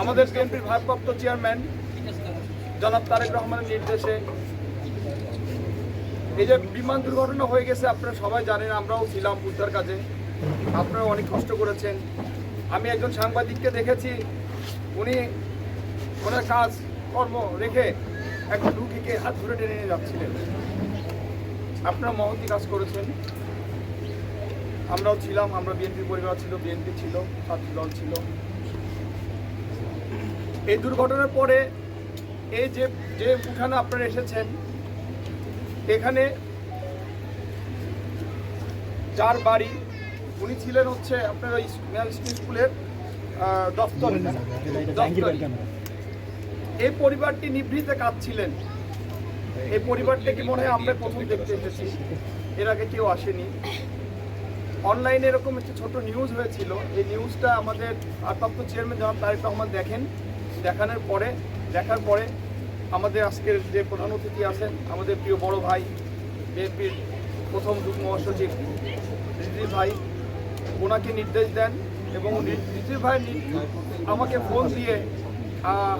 আমাদের বিএনপির ভারপ্রাপ্ত চেয়ারম্যান জনাব তারেক রহমানের নির্দেশে এই যে বিমান দুর্ঘটনা হয়ে গেছে, আপনারা সবাই জানেন, আমরাও ছিলাম উদ্ধার কাজে। আপনারা অনেক কষ্ট করেছেন। আমি একজন সাংবাদিককে দেখেছি, উনি ওনার কাজ কর্ম রেখে একটা রুগীকে হাত ধরে টেনে নিয়ে যাচ্ছিলেন। আপনারা মহতি কাজ করেছেন। আমরাও ছিলাম, আমরা বিএনপি পরিবার ছিল, বিএনপি ছিল ছাত্র দল ছিল। এই দুর্ঘটনার পরে এই যে যে উঠানে আপনারা এসেছেন, এখানে যার বাড়ি উনি ছিলেন হচ্ছে আপনার স্কুলের দপ্তরে। এই পরিবারটি নিভৃতে কাঁদছিলেন। এই পরিবারটাকে মনে হয় আমরা প্রথম দেখতে এসেছি? এর আগে কেউ আসেনি। অনলাইনে এরকম একটি ছোট নিউজ হয়েছিল। এই নিউজটা আমাদের ভারপ্রাপ্ত চেয়ারম্যান জনাব তারেক রহমান দেখেন। দেখানোর পরে, দেখার পরে আমাদের আজকের যে প্রধান অতিথি আছেন, আমাদের প্রিয় বড় ভাই, বিএনপির প্রথম যুগ্ম মহাসচিব রিজির ভাই, ওনাকে নির্দেশ দেন এবং রিজির ভাই আমাকে ফোন দিয়ে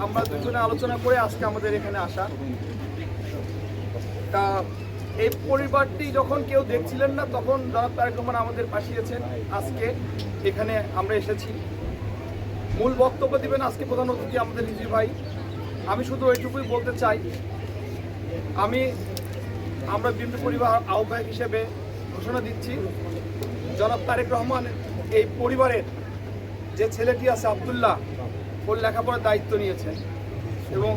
আমরা দুজনে আলোচনা করে আজকে আমাদের এখানে আসা। তা এই পরিবারটি যখন কেউ দেখছিলেন না, তখন জনাব তারেক রহমান আমাদের পাঠিয়েছেন। আজকে এখানে আমরা এসেছি। মূল বক্তব্য দিবেন আজকে প্রধান অতিথি আমাদের রিজি ভাই। আমি শুধু এইটুকুই বলতে চাই, আমি, আমরা বিএনপি পরিবার আহ্বায়ক হিসেবে ঘোষণা দিচ্ছি, জনাব তারেক রহমান, এই পরিবারের যে ছেলেটি আছে আবদুল্লাহ, ওর লেখাপড়ার দায়িত্ব নিয়েছেন। এবং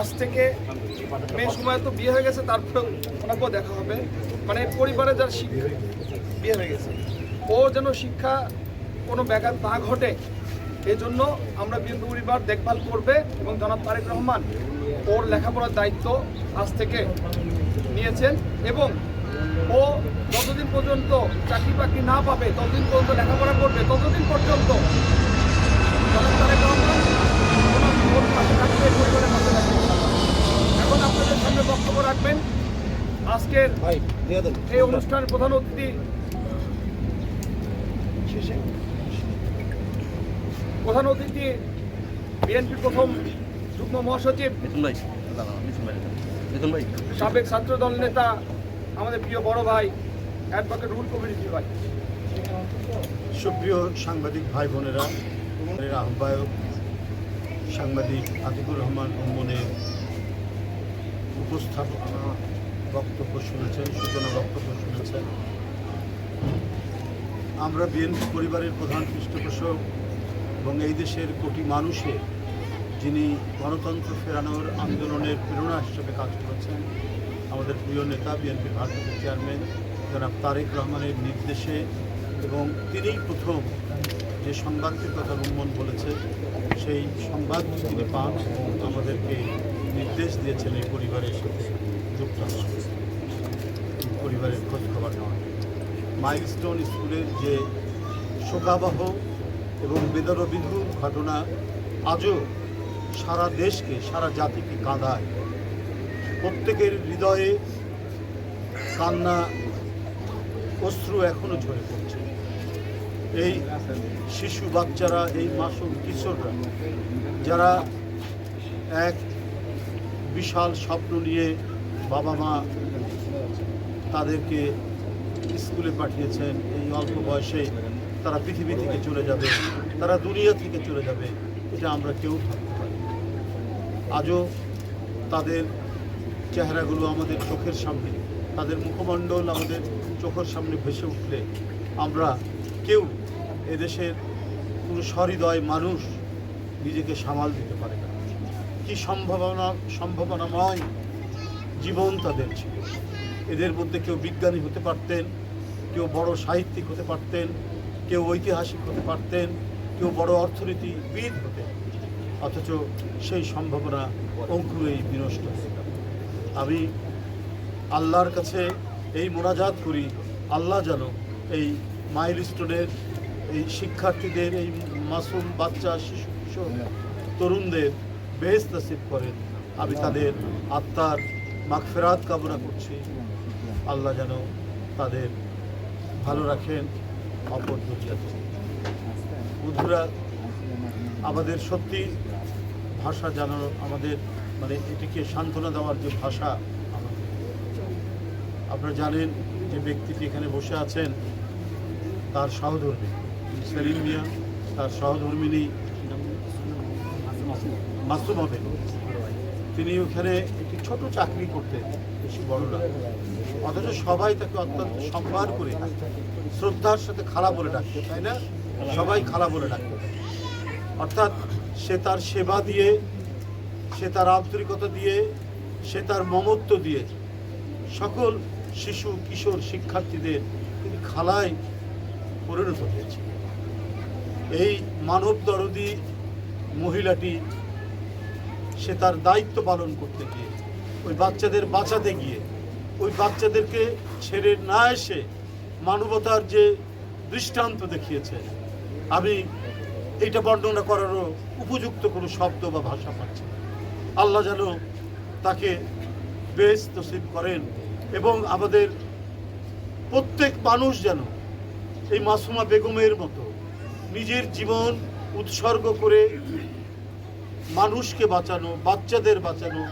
আজ থেকে মেয়ে সময় তো বিয়ে হয়ে গেছে তারপরে ওনাকেও দেখা হবে। মানে পরিবারে যার শিক্ষা, বিয়ে হয়ে গেছে। ও যেন শিক্ষা কোনো ব্যাঘাত না ঘটে জন্য আমরা বিএনপি পরিবার দেখভাল করবে এবং জনাব তারেক রহমান ওর লেখাপড়ার দায়িত্ব আজ থেকে নিয়েছেন এবং ও যতদিন পর্যন্ত চাকরি বাকরি না পাবে ততদিন পর্যন্ত লেখাপড়া করবে ততদিন পর্যন্ত জনাব তারেক রহমান এখন আপনাদের সামনে বক্তব্য রাখবেন আজকের এই অনুষ্ঠানের প্রধান অতিথি। শেষে। প্রধান অতিথি বিএনপি প্রথম যুগ্ম মহাসচিব মিথুন ভাই মিথুন ভাই সাবেক ছাত্র দল নেতা আমাদের প্রিয় বড় ভাই অ্যাডভোকেট রুল কবির ভাই। সুপ্রিয় সাংবাদিক ভাই বোনেরা আহ্বায়ক সাংবাদিক আতিকুর রহমান অম্বনের উপস্থাপনা বক্তব্য শুনেছেন সূচনা বক্তব্য শুনেছেন। আমরা বিএনপি পরিবারের প্রধান পৃষ্ঠপোষক এবং এই দেশের কোটি মানুষের যিনি গণতন্ত্র ফেরানোর আন্দোলনের প্রেরণা হিসেবে কাজ করেছেন, আমাদের প্রিয় নেতা, বিএনপি ভারপ্রাপ্ত চেয়ারম্যান জনাব তারেক রহমানের নির্দেশে এবং তিনিই প্রথম যে সংবাদটির কথা রুম্মন বলেছে, সেই সংবাদ তিনি পান এবং আমাদেরকে নির্দেশ দিয়েছেন এই পরিবারের সাথে যুক্ত পরিবারের খোঁজ খবর নেওয়া মাইলস্টোন স্কুলের যে শোকাবহ এবং বেদরবিন্দুর ঘটনা আজও সারা দেশকে, সারা জাতিকে কাঁদায়। প্রত্যেকের হৃদয়ে কান্না, অশ্রু এখনও ঝরে পড়ছে। এই শিশু বাচ্চারা, এই মাসুম কিশোররা, যারা এক বিশাল স্বপ্ন নিয়ে বাবা মা তাদেরকে স্কুলে পাঠিয়েছেন, এই অল্প বয়সে তারা পৃথিবী থেকে চলে যাবে, তারা দুনিয়া থেকে চলে যাবে, এটা আমরা কেউ ভাবতে পারি আজও তাদের চেহারাগুলো আমাদের চোখের সামনে, তাদের মুখমণ্ডল আমাদের চোখের সামনে ভেসে উঠলে আমরা কেউ এদেশের কোনো সহৃদয় মানুষ নিজেকে সামাল দিতে পারে না। কি সম্ভাবনা, সম্ভাবনাময় জীবন তাদের ছিল। এদের মধ্যে কেউ বিজ্ঞানী হতে পারতেন, কেউ বড় সাহিত্যিক হতে পারতেন কেউ ঐতিহাসিক হতে পারতেন, কেউ বড় অর্থনীতিবিদ হতে অথচ সেই সম্ভাবনা অঙ্কুরেই বিনষ্ট আমি আল্লাহর কাছে এই মোনাজাত করি, আল্লাহ যেন এই মাইলস্টোনের এই শিক্ষার্থীদের, এই মাসুম বাচ্চা, শিশু, কিশোর, তরুণদের বেশ নসিব করেন। আমি তাদের আত্মার মাগফেরাত কামনা করছি। আল্লাহ যেন তাদের ভালো রাখেন। অপর আমাদের সত্যি ভাষা জানানো আমাদের মানে এটিকে সান্ত্বনা দেওয়ার যে ভাষা আপনারা জানেন যে ব্যক্তিটি এখানে বসে আছেন? তার সহধর্মী, সেলিম মিয়া, তার সহধর্মিনী মাসুমা বেগম তিনি ওখানে একটি ছোট চাকরি করতেন, বেশি বড় না। অথচ সবাই তাকে অত্যন্ত সম্মান করে শ্রদ্ধার সাথে খালা বলে ডাকতো, তাই না? সবাই খালা বলে ডাকতো। অর্থাৎ সে তার সেবা দিয়ে, সে তার আন্তরিকতা দিয়ে, সে তার মমত্ব দিয়ে সকল শিশু, কিশোর, শিক্ষার্থীদের তিনি খালায় পরিণত হয়েছে। এই মানব দরদি মহিলাটি সে তার দায়িত্ব পালন করতে গিয়ে, ওই বাচ্চাদের বাঁচাতে গিয়ে, ওই বাচ্চাদেরকে ছেড়ে না এসে মানবতার যে দৃষ্টান্ত দেখিয়েছে, আমি এইটা বর্ণনা করারও উপযুক্ত কোনো শব্দ বা ভাষা পাচ্ছি আল্লাহ যেন তাকে বেশ নসিব করেন এবং আমাদের প্রত্যেক মানুষ যেন এই মাসুমা বেগমের মতো নিজের জীবন উৎসর্গ করে মানুষকে বাঁচানো, বাচ্চাদের বাঁচানো,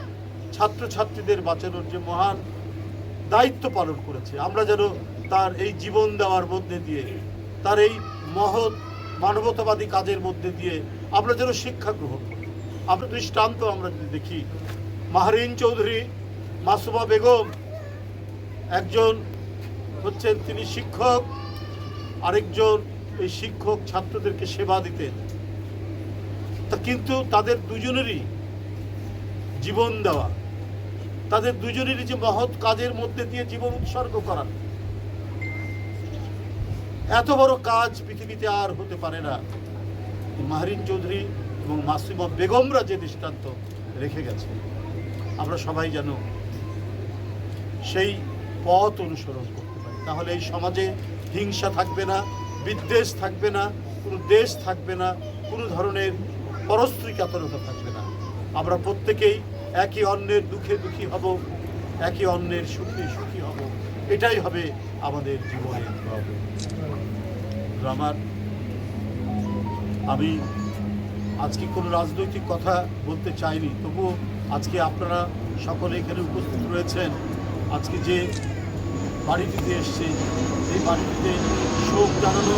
ছাত্রছাত্রীদের বাঁচানোর যে মহান দায়িত্ব পালন করেছে, আমরা যেন তার এই জীবন দেওয়ার মধ্যে দিয়ে, তার এই মহৎ মানবতাবাদী কাজের মধ্যে দিয়ে আমরা যেন শিক্ষা গ্রহণ করি। আমরা দৃষ্টান্ত আমরা যদি দেখি, মাহরিন চৌধুরী, মাসুমা বেগম একজন হচ্ছেন তিনি শিক্ষক, আরেকজন এই শিক্ষক ছাত্রদেরকে সেবা দিতেন। তা কিন্তু তাদের দুজনেরই জীবন দেওয়া, তাদের দুজনেরই যে মহৎ কাজের মধ্যে দিয়ে জীবন উৎসর্গ করা এত বড় কাজ পৃথিবীতে আর হতে পারে না। মাহরিন চৌধুরী এবং মাসিমা বেগমরা যে দৃষ্টান্ত রেখে গেছে, আমরা সবাই যেন সেই পথ অনুসরণ করতে পারি। তাহলে এই সমাজে হিংসা থাকবে না, বিদ্বেষ থাকবে না, কোনো দেশ থাকবে না, কোনো ধরনের পরস্ত্রীকাতরতা থাকবে না। আমরা প্রত্যেকেই একে অন্যের দুঃখে দুঃখী হব, একে অন্যের সুখে সুখী হব। এটাই হবে আমাদের জীবনের আমার। আমি আজকে কোনো রাজনৈতিক কথা বলতে চাইনি তবুও আজকে আপনারা সকলে এখানে উপস্থিত রয়েছেন। আজকে যে বাড়িটিতে এসছে, এই বাড়িটিতে শোক জানানো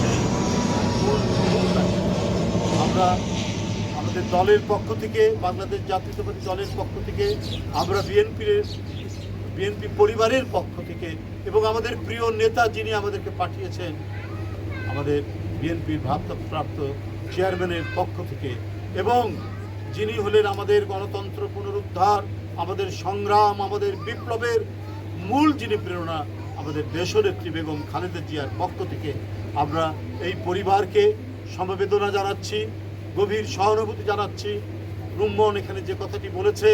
সেই আমরা আমাদের দলের পক্ষ থেকে, বাংলাদেশ জাতীয়তাবাদী দলের পক্ষ থেকে আমরা বিএনপির বিএনপি পরিবারের পক্ষ থেকে এবং আমাদের প্রিয় নেতা যিনি আমাদেরকে পাঠিয়েছেন, আমাদের বিএনপির ভারপ্রাপ্ত চেয়ারম্যানের পক্ষ থেকে এবং যিনি হলেন আমাদের গণতন্ত্র পুনরুদ্ধার, আমাদের সংগ্রাম, আমাদের বিপ্লবের মূল যিনি প্রেরণা, আমাদের দেশনেত্রী বেগম খালেদা জিয়ার পক্ষ থেকে আমরা এই পরিবারকে সমবেদনা জানাচ্ছি, গভীর সহানুভূতি জানাচ্ছি। রুম্মন এখানে যে কথাটি বলেছে,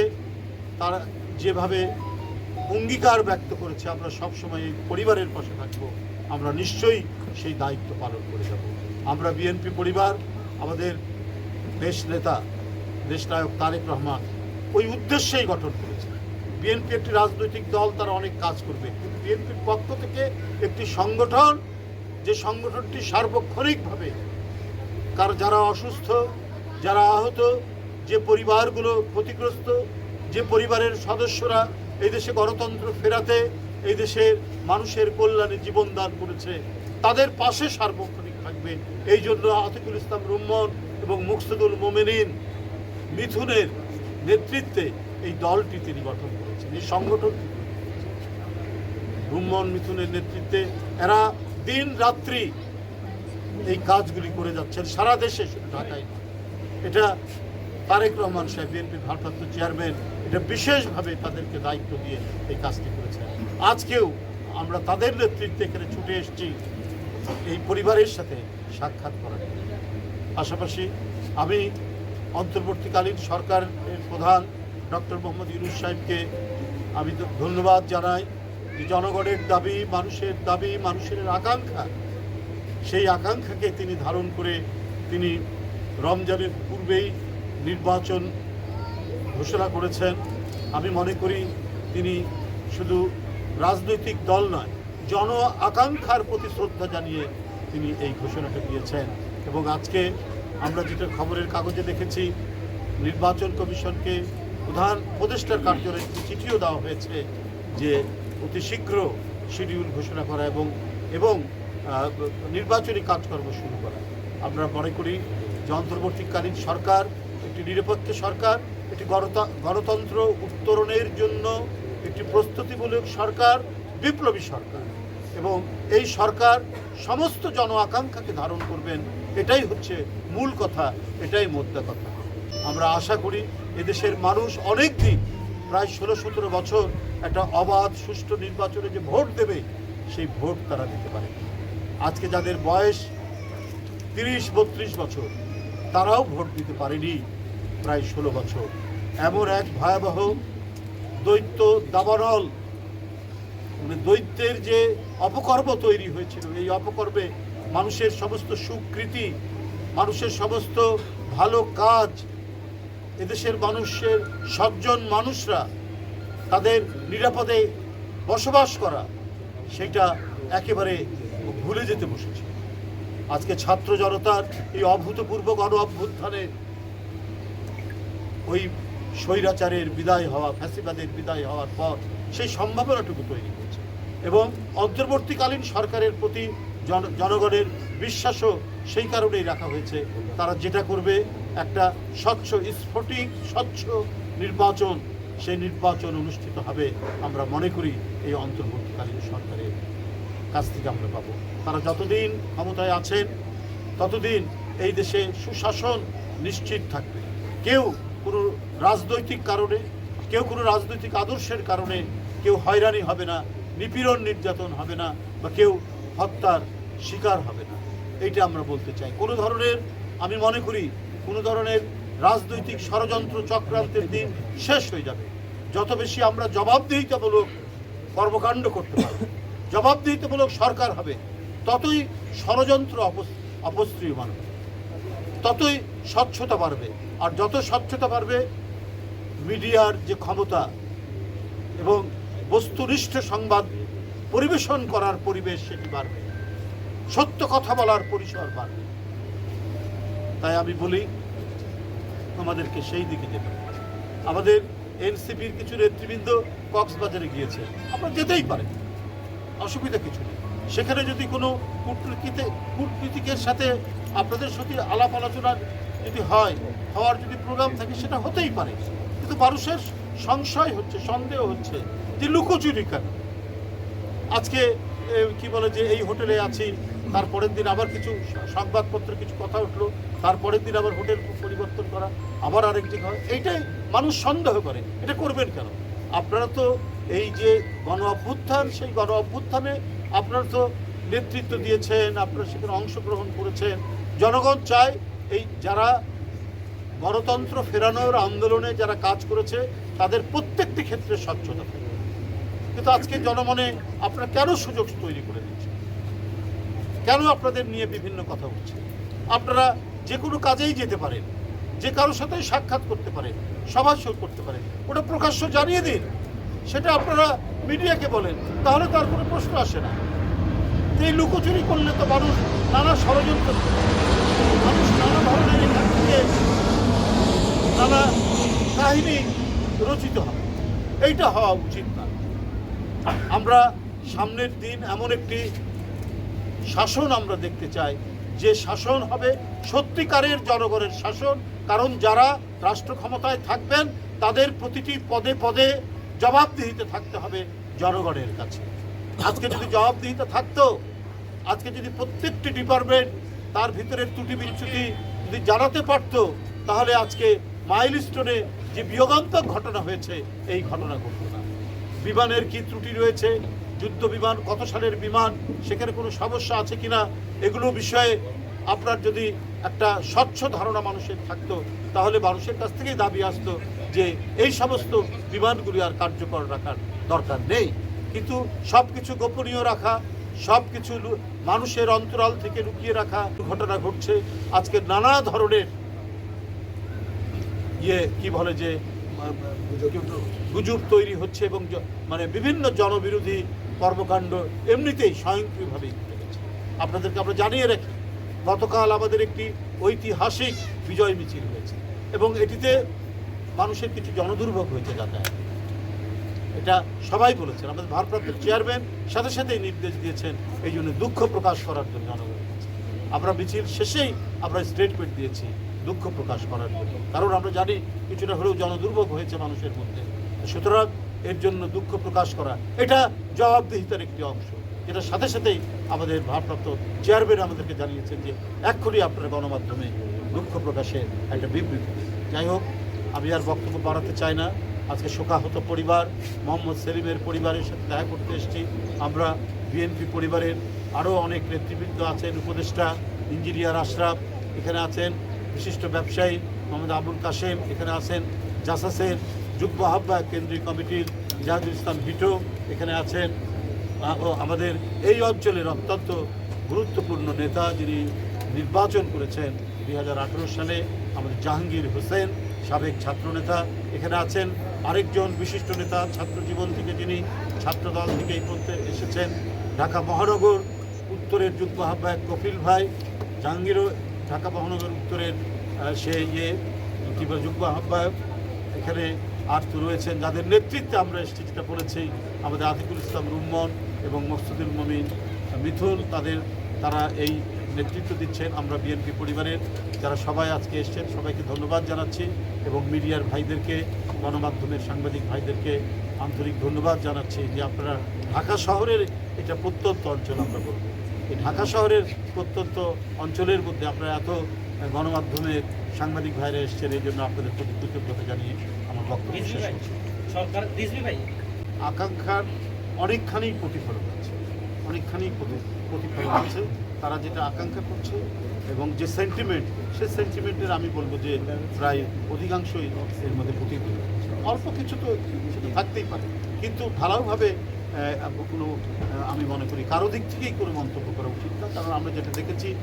তারা যেভাবে অঙ্গীকার ব্যক্ত করেছে, আমরা সবসময় এই পরিবারের পাশে থাকব, আমরা নিশ্চয়ই সেই দায়িত্ব পালন করে যাব। আমরা বিএনপি পরিবার, আমাদের দেশ নেতা দেশনায়ক তারেক রহমান ওই উদ্দেশ্যেই গঠন করেছে। বিএনপি একটি রাজনৈতিক দল, তারা অনেক কাজ করবে। বিএনপির পক্ষ থেকে একটি সংগঠন, যে সংগঠনটি সার্বক্ষণিকভাবে কার যারা অসুস্থ, যারা আহত, যে পরিবারগুলো ক্ষতিগ্রস্ত, যে পরিবারের সদস্যরা এই দেশে গণতন্ত্র ফেরাতে এই দেশের মানুষের কল্যাণে জীবন দান করেছে। তাদের পাশে সার্বক্ষণিক থাকবে। এই জন্য আতিকুল ইসলাম রুম্মন এবং মুকসুদুল মোমেনিন মিথুনের নেতৃত্বে এই দলটি তিনি গঠন করেছেন। এই সংগঠন মুম্মন মিথুনের নেতৃত্বে এরা দিন রাত্রি এই কাজগুলি করে যাচ্ছেন। সারা দেশে শুধু ঢাকায় এটা তারেক রহমান সাহেব, বিএনপির ভারপ্রাপ্ত চেয়ারম্যান এটা বিশেষভাবে তাদেরকে দায়িত্ব দিয়ে এই কাজটি করেছেন আজকেও আমরা তাদের নেতৃত্বে এখানে ছুটে এসেছি, এই পরিবারের সাথে সাক্ষাৎ করার পাশাপাশি আমি অন্তর্বর্তীকালীন সরকারের প্রধান ডক্টর মোহাম্মদ ইউনুস সাহেবকে আমি ধন্যবাদ জানাই যে জনগণের দাবি, মানুষের দাবি, মানুষের আকাঙ্ক্ষা, সেই আকাঙ্ক্ষাকে তিনি ধারণ করে তিনি রমজানের পূর্বেই নির্বাচন ঘোষণা করেছেন, আমি মনে করি তিনি শুধু রাজনৈতিক দল নয়, জন আকাঙ্ক্ষার প্রতি শ্রদ্ধা জানিয়ে তিনি এই ঘোষণাটা দিয়েছেন। এবং আজকে আমরা যেটা খবরের কাগজে দেখেছি, নির্বাচন কমিশনকে প্রধান উপদেষ্টার কার্যালয়ে একটি চিঠিও দেওয়া হয়েছে যে অতি শীঘ্র শিডিউল ঘোষণা করা এবং এবং নির্বাচনী কাজকর্ম শুরু করা। আমরা মনে করি যে অন্তর্বর্তীকালীন সরকার, একটি নিরপেক্ষ সরকার গণতা- গণতন্ত্র উত্তরণের জন্য একটি প্রস্তুতিমূলক সরকার, বিপ্লবী সরকার। এবং এই সরকার সমস্ত জন আকাঙ্ক্ষাকে ধারণ করবেন, এটাই হচ্ছে মূল কথা, এটাই মোদ্দা কথা। আমরা আশা করি এদেশের মানুষ অনেক দিন প্রায় ষোলো সতেরো বছর একটা অবাধ, সুষ্ঠু নির্বাচনে যে ভোট দেবে, সেই ভোট তারা দিতে পারে। আজকে যাদের বয়স তিরিশ, বত্রিশ বছর, তারাও ভোট দিতে পারেনি প্রায় ষোলো বছর। এমন এক ভয়াবহ দৈত্য দাবানল। মানে দৈত্যের যে অপকর্ম তৈরি হয়েছিল, এই অপকর্মে মানুষের সমস্ত সুকৃতি, মানুষের সমস্ত ভালো কাজ, এদেশের মানুষের সজ্জন মানুষরা তাদের নিরাপদে বসবাস করা, সেটা একেবারে ভুলে যেতে বসেছে। আজকে ছাত্র জনতার এই অভূতপূর্ব গণ অভ্যুত্থানে ওই স্বৈরাচারের বিদায় হওয়া, ফ্যাসিবাদের বিদায় হওয়ার পর সেই সম্ভাবনাটুকু তৈরি হয়েছে। এবং অন্তর্বর্তীকালীন সরকারের প্রতি জন জনগণের বিশ্বাসও সেই কারণেই রাখা হয়েছে। তারা যেটা করবে, একটা স্বচ্ছ স্ফটিক, স্বচ্ছ নির্বাচন, সেই নির্বাচন অনুষ্ঠিত হবে। আমরা মনে করি এই অন্তর্বর্তীকালীন সরকারের কাছ থেকে আমরা পাবো। তারা যতদিন ক্ষমতায় আছেন, ততদিন এই দেশে সুশাসন নিশ্চিত থাকবে। কেউ কোনো রাজনৈতিক কারণে, কেউ কোনো রাজনৈতিক আদর্শের কারণে কেউ হয়রানি হবে না, নিপীড়ন নির্যাতন হবে না বা কেউ হত্যার শিকার হবে না। এইটা আমরা বলতে চাই। কোনো ধরনের, আমি মনে করি, কোনো ধরনের রাজনৈতিক ষড়যন্ত্র চক্রান্তের দিন শেষ হয়ে যাবে। যত বেশি আমরা জবাবদিহিতামূলক কর্মকাণ্ড করতে পারব, জবাবদিহিতামূলক সরকার হবে, ততই ষড়যন্ত্র অপস- অপস্ত্রীয়মান হবে ততই স্বচ্ছতা বাড়বে। আর যত স্বচ্ছতা বাড়বে, মিডিয়ার যে ক্ষমতা এবং বস্তুনিষ্ঠ সংবাদ পরিবেশন করার পরিবেশ সেটি বাড়বে। সত্য কথা বলার পরিসর বাড়বে। তাই আমি বলি আমাদেরকে সেই দিকে যেতে আমাদের এনসিপির কিছু নেতৃবৃন্দ কক্সবাজারে গিয়েছে। আপনারা যেতেই পারেন। অসুবিধা কিছু নেই। সেখানে যদি কোনো কূটনীতিতে কূটনীতিকের সাথে আপনাদের সাথে আলাপ আলোচনার যদি হয়, হওয়ার যদি প্রোগ্রাম থাকে, সেটা হতেই পারে। কিন্তু মানুষের সংশয় হচ্ছে, সন্দেহ হচ্ছে যে লুকোচুরি কেন? আজকে কি বলে যে এই হোটেলে আছি, তারপরের দিন আবার কিছু সংবাদপত্রে কিছু কথা উঠল, তারপরের দিন আবার হোটেল পরিবর্তন করা, আবার আরেকটি হয় এইটাই মানুষ সন্দেহ করে। এটা করবেন কেন? আপনারা তো এই যে গণ অভ্যুত্থান, সেই গণ অভ্যুত্থানে আপনারা তো নেতৃত্ব দিয়েছেন, আপনারা সেখানে অংশগ্রহণ করেছেন জনগণ চায় এই যারা গণতন্ত্র ফেরানোর আন্দোলনে যারা কাজ করেছে, তাদের প্রত্যেকটি ক্ষেত্রে স্বচ্ছতা কিন্তু আজকে জনমনে আপনারা কেন সুযোগ তৈরি করে দিচ্ছেন? কেন আপনাদের নিয়ে বিভিন্ন কথা উঠছে আপনারা যে কোনো কাজেই যেতে পারেন, যে কারোর সাথে সাক্ষাৎ করতে পারেন, সভা শুরু করতে পারেন, ওটা প্রকাশ্য জানিয়ে দিন। সেটা আপনারা মিডিয়াকে বলেন, তাহলে তার কোনো প্রশ্ন আসে না। এই লুকোচুরি করলে তো মানুষ নানা ষড়যন্ত্র মানুষ নানা ধরনের এখান থেকে নানা কাহিনী রচিত হবে এইটা হওয়া উচিত না। আমরা সামনের দিন এমন একটি শাসন আমরা দেখতে চাই, যে শাসন হবে সত্যিকারের জনগণের শাসন, কারণ যারা রাষ্ট্র ক্ষমতায় থাকবেন, তাদের প্রতিটি পদে পদে জবাবদিহিতে থাকতে হবে জনগণের কাছে। আজকে যদি জবাবদিহিতা থাকতো আজকে যদি প্রত্যেকটি ডিপার্টমেন্ট তার ভিতরের ত্রুটি বিচ্যুতি যদি জানাতে পারতো, তাহলে আজকে মাইল স্টোনে যে বিয়োগান্তক ঘটনা হয়েছে, এই ঘটনা ঘটতো না। বিমানের কি ত্রুটি রয়েছে? যুদ্ধ বিমান কত সালের বিমান? সেখানে কোনো সমস্যা আছে কিনা? এগুলো বিষয়ে আপনার যদি একটা স্বচ্ছ ধারণা মানুষের থাকতো, তাহলে মানুষের কাছ থেকেই দাবি আসতো যে এই সমস্ত বিমানগুলি আর কার্যকর রাখার দরকার নেই। কিন্তু সব কিছু গোপনীয় রাখা সব কিছু মানুষের অন্তরাল থেকে লুকিয়ে রাখা ঘটনা ঘটছে। আজকে নানা ধরনের ইয়ে কি বলে যে, গুজব তৈরি হচ্ছে এবং মানে বিভিন্ন জনবিরোধী কর্মকাণ্ড এমনিতেই স্বয়ংক্রিয়ভাবেই ঘটে গেছে। আপনাদেরকে আমরা জানিয়ে রাখি, গতকাল আমাদের একটি ঐতিহাসিক বিজয় মিছিল হয়েছে এবং এটিতে মানুষের কিছু জনদুর্ভোগ হয়েছে যাতায়াত। এটা সবাই বলেছেন। আমাদের ভারপ্রাপ্ত চেয়ারম্যান সাথে সাথেই নির্দেশ দিয়েছেন এই জন্য দুঃখ প্রকাশ করার জন্য জনগণের। আমরা মিছিল শেষেই আমরা স্টেটমেন্ট দিয়েছি দুঃখ প্রকাশ করার জন্য। কারণ আমরা জানি কিছুটা হলেও জনদুর্ভোগ হয়েছে মানুষের মধ্যে। সুতরাং এর জন্য দুঃখ প্রকাশ করা এটা জবাবদিহিতার একটি অংশ। যেটা সাথে সাথেই আমাদের ভারপ্রাপ্ত চেয়ারম্যান আমাদেরকে জানিয়েছেন যে এক্ষুনি আপনার গণমাধ্যমে দুঃখ প্রকাশের একটা বিবৃতি যাই হোক, আমি আর বক্তব্য বাড়াতে চাই না। আজকে শোকাহত পরিবার, মোহাম্মদ সেলিমের পরিবারের সাথে দেখা করতে এসেছি। আমরা বিএনপি পরিবারের আরও অনেক নেতৃবৃন্দ আছেন, উপদেষ্টা, ইঞ্জিনিয়ার আশরাফ এখানে আছেন, বিশিষ্ট ব্যবসায়ী মোহাম্মদ আবুল কাশেম এখানে আছেন, জাসাসের যুগ্ম আহ্বায়ক কেন্দ্রীয় কমিটির জাহাদুল ইসলাম ভিটো এখানে আছেন আমাদের এই অঞ্চলের অত্যন্ত গুরুত্বপূর্ণ নেতা যিনি নির্বাচন করেছেন দুই হাজার আঠেরো সালে, আমাদের জাহাঙ্গীর হোসেন। সাবেক ছাত্রনেতা, এখানে আছেন আরেকজন বিশিষ্ট নেতা, ছাত্র জীবন থেকে যিনি ছাত্রদল থেকে এই পর্যন্ত এসেছেন। ঢাকা মহানগর উত্তরের যুগ্ম আহ্বায়ক কপিল ভাই, জাহাঙ্গীরও ঢাকা মহানগর উত্তরের সে ইয়ে কী বলে, যুগ্ম আহ্বায়ক। এখানে আর তো রয়েছেন যাদের নেতৃত্বে আমরা এসেছি যেটা আমাদের আতিকুল ইসলাম রুম্মন এবং মকসুদুল মমিন মিথুন, তাদের, তারা এই নেতৃত্ব দিচ্ছেন আমরা বিএনপি পরিবারের যারা সবাই আজকে এসছেন সবাইকে ধন্যবাদ জানাচ্ছি এবং মিডিয়ার ভাইদেরকে গণমাধ্যমের সাংবাদিক ভাইদেরকে আন্তরিক ধন্যবাদ জানাচ্ছি যে আপনারা ঢাকা শহরের এটা প্রত্যন্ত অঞ্চল আমরা বলব। এই ঢাকা শহরের প্রত্যন্ত অঞ্চলের মধ্যে আপনারা এত গণমাধ্যমের সাংবাদিক ভাইরা এসছেন এই জন্য আপনাদের প্রতি কৃতজ্ঞতা জানিয়ে আমার বক্তব্য শেষ করছি। সরকার আকাঙ্ক্ষার অনেকখানি প্রতিফলন আছে। অনেকখানি প্রতি- প্রতিফলন আছে। তারা যেটা আকাঙ্ক্ষা করছে এবং যে সেন্টিমেন্ট সে সেন্টিমেন্টের আমি বলব যে প্রায় অধিকাংশই এর মধ্যে প্রতিফলন হচ্ছে। অল্প কিছু তো থাকতেই পারে কিন্তু ঢালাওভাবে কোনো আমি মনে করি কারও দিক থেকেই কোনো মন্তব্য করা উচিত না কারণ আমরা যেটা দেখেছি,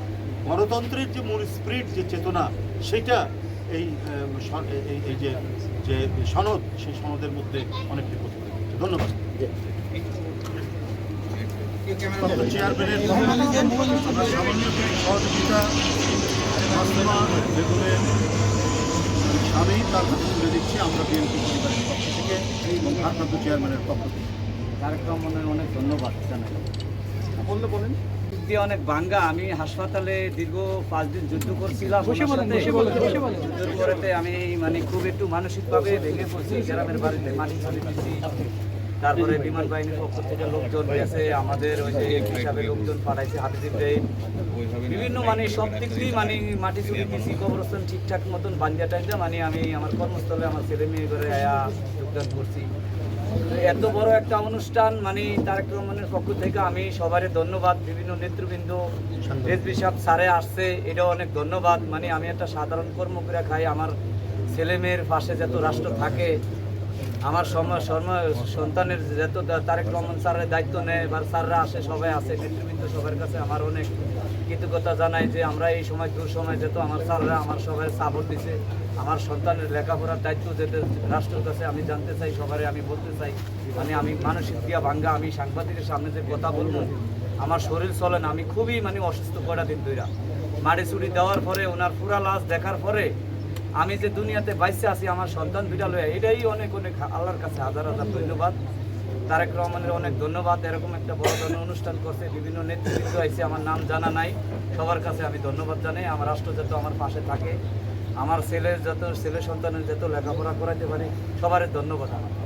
গণতন্ত্রের যে মূল স্পিরিট যে চেতনা, সেটা এই এই- যে যে সনদ, সেই সনদের মধ্যে অনেকটি প্রতিফলিত। ধন্যবাদ চেয়ারম্যানের তার তুলে দিচ্ছি চেয়ারম্যানের অনেক ধন্যবাদ জানাই অনেক ভাঙ্গা আমি হাসপাতালে দীর্ঘ পাঁচ দিন যুদ্ধ করছিলাম। যুদ্ধের পরেতে আমি মানে খুব একটু মানসিকভাবে ভেঙে পড়ছি গ্রামের বাড়িতে মাটি তারপরে বিমান বাহিনীর পক্ষ থেকে লোকজন গেছে, আমাদের ওই যে হিসাবে লোকজন পাঠাইছে হাতিদের বিভিন্ন মানে সব দিক দিয়েই মানে মাটি চুরি দিচ্ছি কবরস্থান ঠিকঠাক মতন বান্ধিয়া টাইমটা মানে আমি আমার কর্মস্থলে আমার ছেলে মেয়ে করে আয়া যোগদান করছি। এত বড় একটা অনুষ্ঠান মানে তারেক রহমানের পক্ষ থেকে আমি সবারই ধন্যবাদ। বিভিন্ন নেতৃবৃন্দ রেজবি সাহেব স্যারে আসছে, এটাও অনেক ধন্যবাদ। মানে আমি একটা সাধারণ কর্ম করে খাই, আমার ছেলে মেয়ের পাশে যত রাষ্ট্র থাকে আমার সম- সম- সন্তানের যত তা- তারেক রহমান স্যারের দায়িত্ব নেয় এবার স্যাররা আসে, সবাই আসে, নেতৃবৃন্দ সবার কাছে আমার অনেক কৃতজ্ঞতা জানাই যে আমরা এই সময় দূর সময় যেত আমার স্যাররা আমার সবাই সাপোর্ট দিছে, আমার সন্তানের লেখাপড়ার দায়িত্ব যেতে রাষ্ট্রের কাছে আমি জানতে চাই সবারই আমি বলতে চাই মানে আমি মানসিক দিয়া ভাঙ্গা, আমি সাংবাদিকের সামনে যে কথা বলব, আমার শরীর চলে না, আমি খুবই মানে অসুস্থ কয়টা দিন ধইরা। মাটি চুরি দেওয়ার পরে, ওনার পুরা লাশ দেখার পরে আমি যে দুনিয়াতে বাইসে আছি, আমার সন্তান বিড়াল হয়ে এটাই অনেক অনেক আল্লাহর কাছে হাজার হাজার ধন্যবাদ। তারেক রহমানের অনেক ধন্যবাদ। এরকম একটা বড় ধরনের অনুষ্ঠান করছে, বিভিন্ন নেতৃবৃন্দ আইছে আমার নাম জানা নাই। সবার কাছে আমি ধন্যবাদ জানাই। আমার রাষ্ট্র যত আমার পাশে থাকে, আমার ছেলের যত, ছেলে সন্তানের যত লেখাপড়া করাইতে পারি সবার ধন্যবাদ আমার।